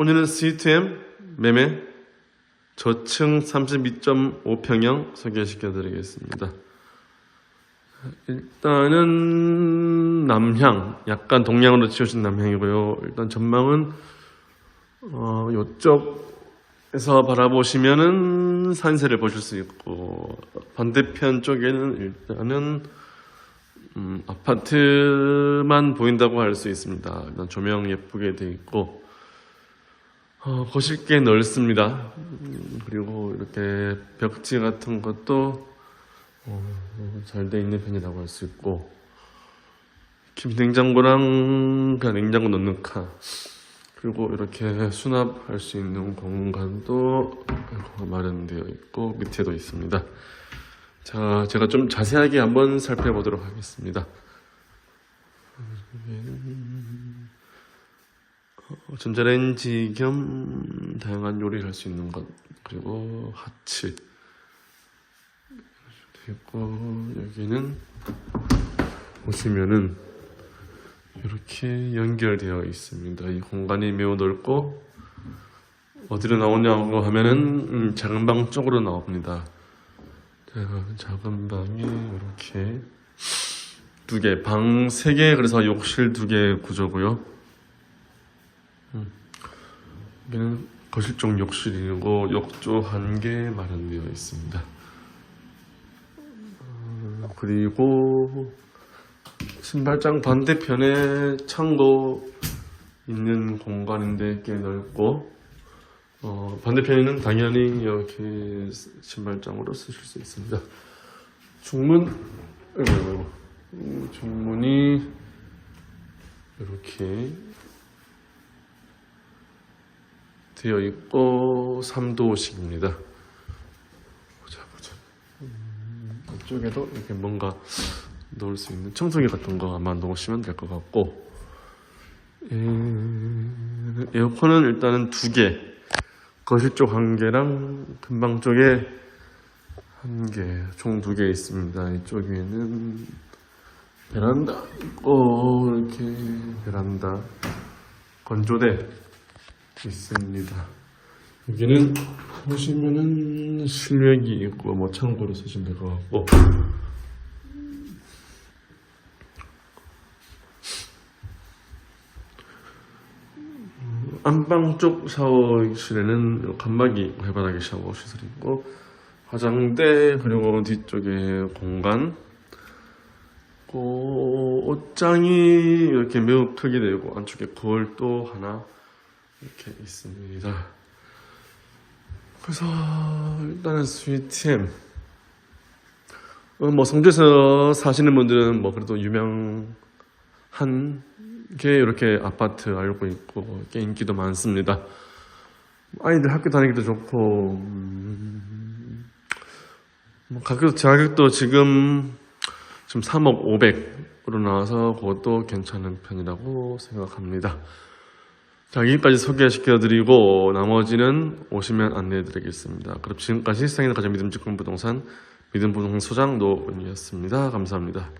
오늘은 스위트엠 매매 저층 32.5평형 소개시켜 드리겠습니다. 일단은 남향, 약간 동향으로 치우친 남향이고요. 일단 전망은 어, 이쪽에서 바라보시면은 산세를 보실 수 있고 반대편 쪽에는 일단은 음, 아파트만 보인다고 할 수 있습니다. 일단 조명 예쁘게 돼 있고 어, 거실 꽤 넓습니다. 음, 그리고 이렇게 벽지 같은 것도 어, 잘돼 있는 편이라고 할 수 있고 김 냉장고랑 그냥 냉장고 넣는 칸 그리고 이렇게 수납할 수 있는 공간도 마련되어 있고 밑에도 있습니다. 자, 제가 좀 자세하게 한번 살펴보도록 하겠습니다. 어, 전자레인지 겸 다양한 요리를 할 수 있는 것 그리고 하츠 그리고 여기는 보시면은 이렇게 연결되어 있습니다. 이 공간이 매우 넓고 어디로 나오냐고 하면은 음, 작은 방 쪽으로 나옵니다. 자, 작은 방에 이렇게 두 개, 방 세 개, 그래서 욕실 두 개 구조고요. 음, 여기는 거실 쪽 욕실이고 욕조 한 개 마련되어 있습니다. 어, 그리고 신발장 반대편에 창고 있는 공간인데 꽤 넓고 어, 반대편에는 당연히 이렇게 신발장으로 쓰실 수 있습니다. 중문. 음, 중문이 이렇게 되어 있고 3도식입니다. 보자 보자. 음, 이쪽에도 이렇게 뭔가 넣을 수 있는 청소기 같은 거 아마 넣으시면 될 것 같고 에... 에어컨은 일단은 두 개. 거실 쪽 한 개랑 금방 쪽에 한 개, 총 두 개 있습니다. 이쪽에는 베란다 있고 이렇게 베란다 건조대 있습니다. 여기는 보시면은 실외기 있고 뭐 창고로 쓰시면 될 것 같고. 안방 쪽 샤워실에는 칸막이 해바라기 샤워 시설이 있고 화장대 그리고 뒤쪽에 공간. 그 옷장이 이렇게 매우 크게 되고 안쪽에 거울도 하나 이렇게 있습니다. 그래서 일단은 스위트햄 어, 뭐 성주에서 사시는 분들은 뭐 그래도 유명한 게 이렇게 아파트 알고 있고 꽤 인기도 많습니다. 아이들 학교 다니기도 좋고 음, 뭐 가격 가격도 지금 지금 3억 500으로 나와서 그것도 괜찮은 편이라고 생각합니다. 자, 여기까지 소개시켜드리고 나머지는 오시면 안내해드리겠습니다. 그럼 지금까지 생일가정 믿음직권 부동산 믿음부동산 소장 노은이었습니다. 감사합니다.